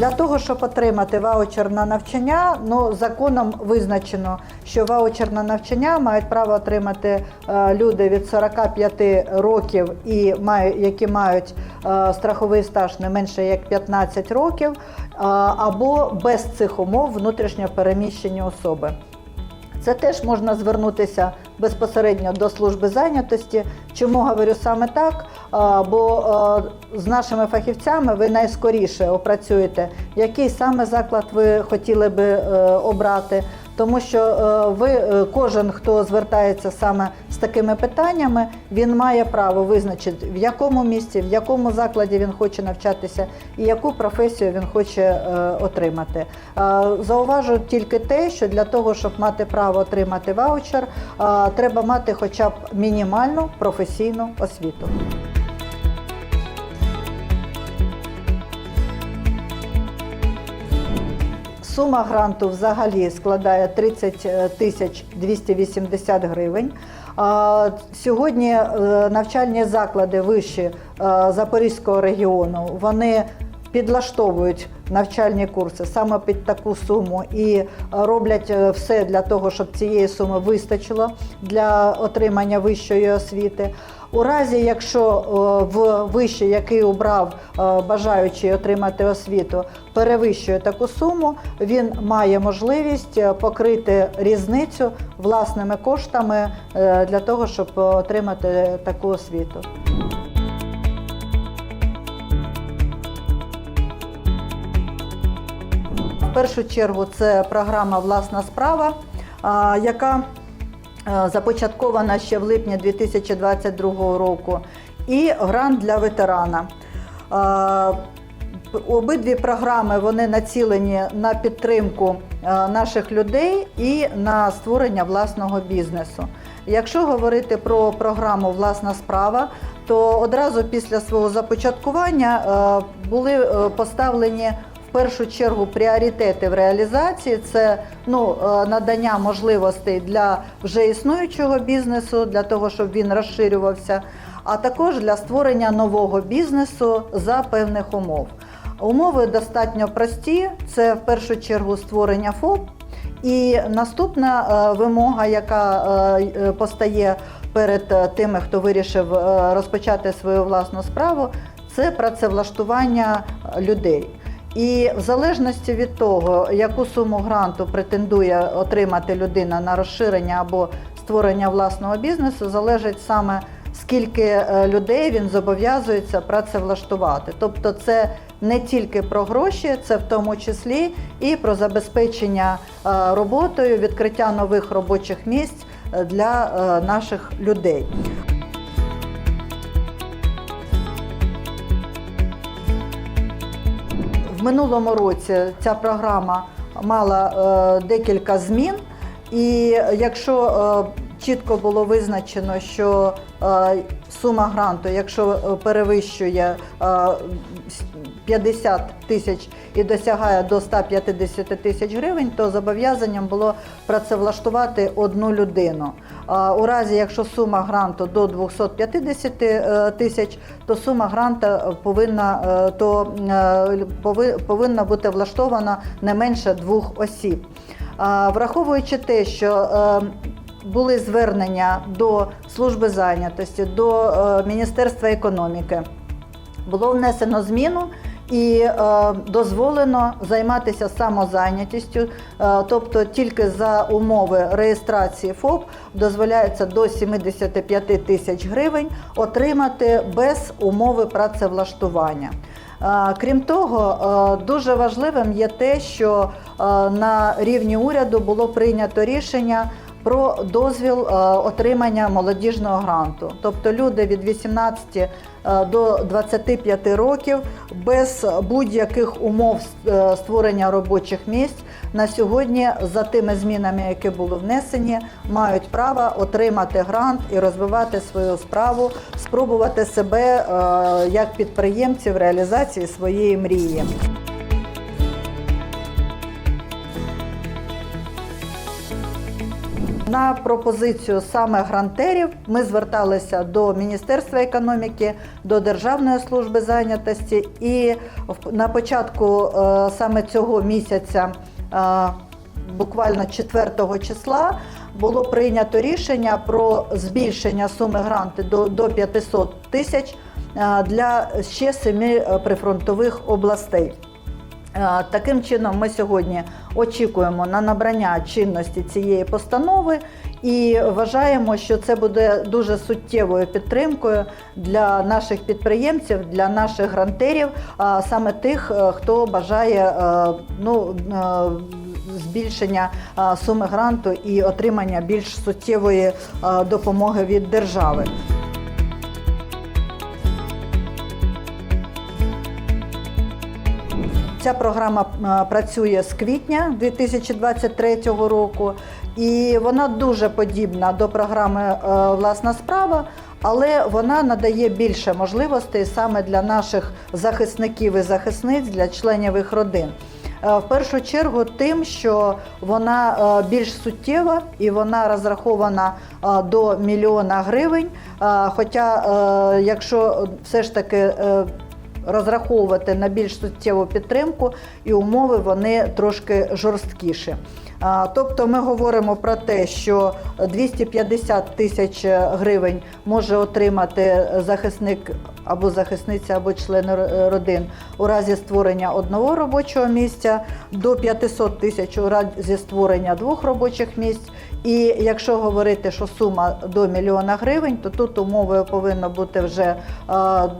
Для того, щоб отримати ваучер на навчання, ну законом визначено, що ваучер на навчання мають право отримати е, люди від 45 років і які мають е, страховий стаж не менше як 15 років, е, або без цих умов внутрішньо переміщені особи. Це теж можна звернутися безпосередньо до служби зайнятості. Чому говорю саме так? Бо з нашими фахівцями ви найскоріше опрацюєте, який саме заклад ви хотіли би е, обрати. Тому що е, ви, е, кожен, хто звертається саме з такими питаннями, він має право визначити, в якому місці, в якому закладі він хоче навчатися і яку професію він хоче отримати. Зауважу тільки те, що для того, щоб мати право отримати ваучер, треба мати хоча б мінімальну професійну освіту. Сума гранту взагалі складає 30 тисяч 280 гривень. Сьогодні е, навчальні заклади вищі е, Запорізького регіону вони підлаштовують навчальні курси саме під таку суму і е, роблять е, все для того, щоб цієї суми вистачило для отримання вищої освіти. У разі, якщо е, в виші, який обрав е, бажаючий отримати освіту, перевищує таку суму, він має можливість е, покрити різницю власними коштами для того, щоб отримати таку освіту. В першу чергу це програма Власна справа, яка започаткована ще в липні 2022 року, і грант для ветерана. Обидві програми вони націлені на підтримку е, наших людей і на створення власного бізнесу. Якщо говорити про програму Власна справа, то одразу після свого започаткування е, були е, поставлені в першу чергу пріоритети в реалізації це ну, е, надання можливостей для вже існуючого бізнесу, для того, щоб він розширювався, а також для створення нового бізнесу за певних умов. Умови достатньо прості: це в першу чергу створення ФОП. І наступна е, вимога, яка е, постає перед тими, хто вирішив розпочати свою власну справу, це працевлаштування людей. І в залежності від того, яку суму гранту претендує отримати людина на розширення або створення власного бізнесу, залежить саме скільки е, людей він зобов'язується працевлаштувати. Тобто, це не тільки про гроші, це в тому числі і про забезпечення е, роботою, відкриття нових робочих місць е, для наших людей. Минулому році ця програма мала е, декілька змін, і якщо е, чітко було визначено, що е, сума гранту, якщо перевищує 50 тисяч і досягає до 150 тисяч гривень, то зобов'язанням було працевлаштувати одну людину. А у разі, якщо сума гранту до 250 е, тисяч, то сума гранта повинна, е, то, е, повинна бути влаштована не менше двох осіб. Враховуючи те, що були звернення до служби зайнятості, до Міністерства економіки, було внесено зміну і е, дозволено займатися самозайнятістю, е, тобто тільки за умови реєстрації ФОП дозволяється до 75 тисяч гривень отримати без умови працевлаштування. Е, Крім того, е, дуже важливим є те, що е, на рівні уряду було прийнято рішення про дозвіл е, отримання молодіжного гранту. Тобто люди від 18 е, до 25 років без будь-яких умов е, створення робочих місць на сьогодні за тими змінами, які були внесені, мають право отримати грант і розвивати свою справу, спробувати себе як підприємці в реалізації своєї мрії. На пропозицію саме грантерів ми зверталися до Міністерства економіки, до Державної служби зайнятості, і на початку е, саме цього місяця, е, буквально 4 числа, було прийнято рішення про збільшення суми гранту до, до 500 тисяч е, для ще семи прифронтових областей. Е, Таким чином, ми сьогодні очікуємо на набрання чинності цієї постанови і вважаємо, що це буде дуже суттєвою підтримкою для наших підприємців, для наших грантерів, а саме тих, е, хто бажає е, ну, е, збільшення е, суми гранту і отримання більш суттєвої е, допомоги від держави. Ця програма е, працює з квітня 2023 року, і вона дуже подібна до програми е, Власна справа, але вона надає більше можливостей саме для наших захисників і захисниць, для членів їх родин. Е, В першу чергу тим, що вона більш суттєва і вона розрахована до мільйона гривень. Хоча, якщо все ж таки розраховувати на більш суттєву підтримку, і умови вони трошки жорсткіші. Тобто ми говоримо про те, що 250 тисяч гривень може отримати захисник або захисниця, або член родин у разі створення одного робочого місця, до 500 тисяч у разі створення двох робочих місць. І якщо говорити, що сума до мільйона гривень, то тут умовою повинно бути вже е,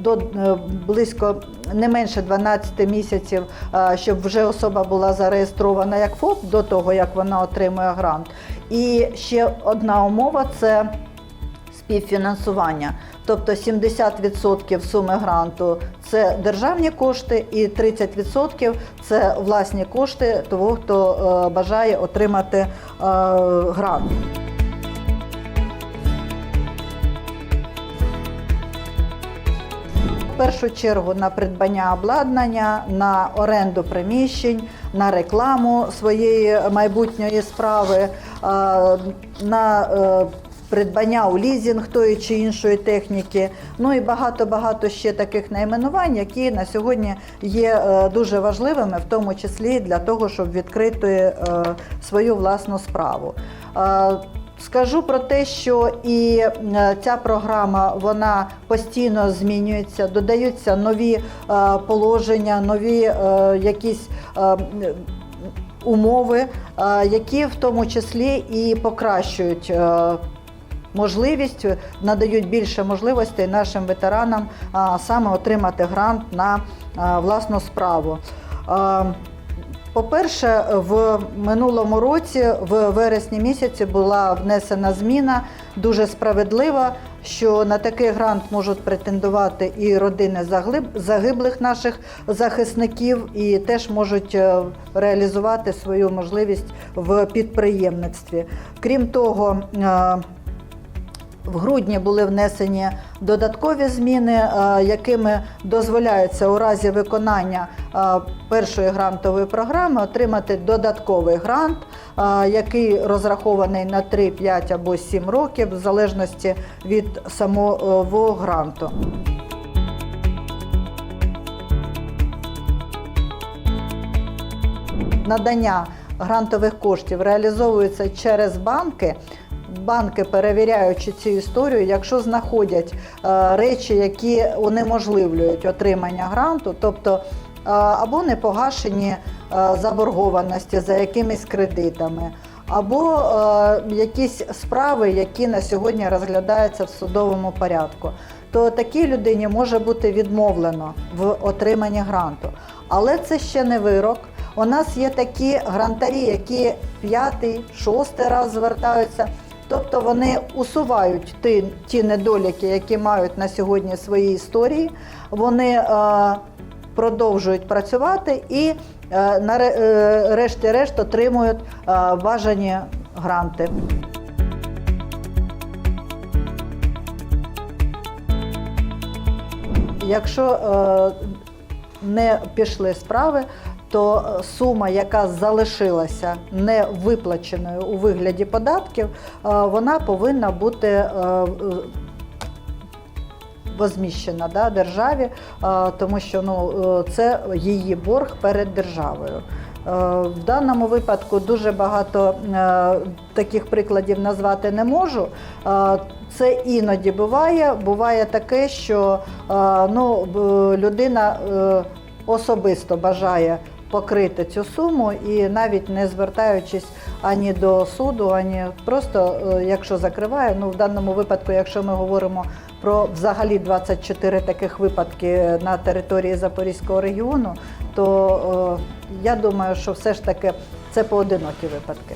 до е, близько не менше 12 місяців, е, щоб вже особа була зареєстрована як ФОП до того, як вона отримує грант. І ще одна умова це співфінансування. Тобто 70% суми гранту це державні кошти, і 30% це власні кошти того, хто е, бажає отримати е, грант. В першу чергу на придбання обладнання, на оренду приміщень, на рекламу своєї майбутньої справи, е, на придбання у лізінг тої чи іншої техніки. Ну і багато-багато ще таких найменувань, які на сьогодні є е, дуже важливими, в тому числі для того, щоб відкрити е, свою власну справу. Е, Скажу про те, що і ця програма вона постійно змінюється, додаються нові положення, нові якісь умови, які в тому числі і покращують. Можливість надають більше можливостей нашим ветеранам саме отримати грант на власну справу. По-перше, в минулому році, в вересні місяці, була внесена зміна дуже справедлива, що на такий грант можуть претендувати і родини загиблих наших захисників, і теж можуть е, реалізувати свою можливість в підприємництві. Крім того, е, в грудні були внесені додаткові зміни, е, якими дозволяється у разі виконання е, першої грантової програми отримати додатковий грант, е, який розрахований на 3, 5 або 7 років, в залежності від самого гранту. надання грантових коштів реалізовується через банки. Банки, перевіряючи цю історію, якщо знаходять е, речі, які унеможливлюють отримання гранту, тобто е, або непогашені е, заборгованості за якимись кредитами, або е, якісь справи, які на сьогодні розглядаються в судовому порядку, то такій людині може бути відмовлено в отриманні гранту. Але це ще не вирок. У нас є такі грантарі, які п'ятий, шостий раз звертаються. Тобто вони усувають ті, ті недоліки, які мають на сьогодні свої історії. Вони е, продовжують працювати і е, е, решті-решт отримують е, бажані гранти. Якщо е, не пішли справи, то е, сума, яка залишилася не виплаченою у вигляді податків, е, вона повинна бути е, возміщена да, державі, тому що ну, це її борг перед державою. В даному випадку дуже багато таких прикладів назвати не можу. Це іноді буває. Буває таке, що ну, людина особисто бажає покрити цю суму і навіть не звертаючись ані до суду, ані просто е, якщо закриває. Ну в даному випадку, якщо ми говоримо про взагалі 24 таких випадки на території Запорізького регіону, то е, я думаю, що все ж таки це поодинокі випадки.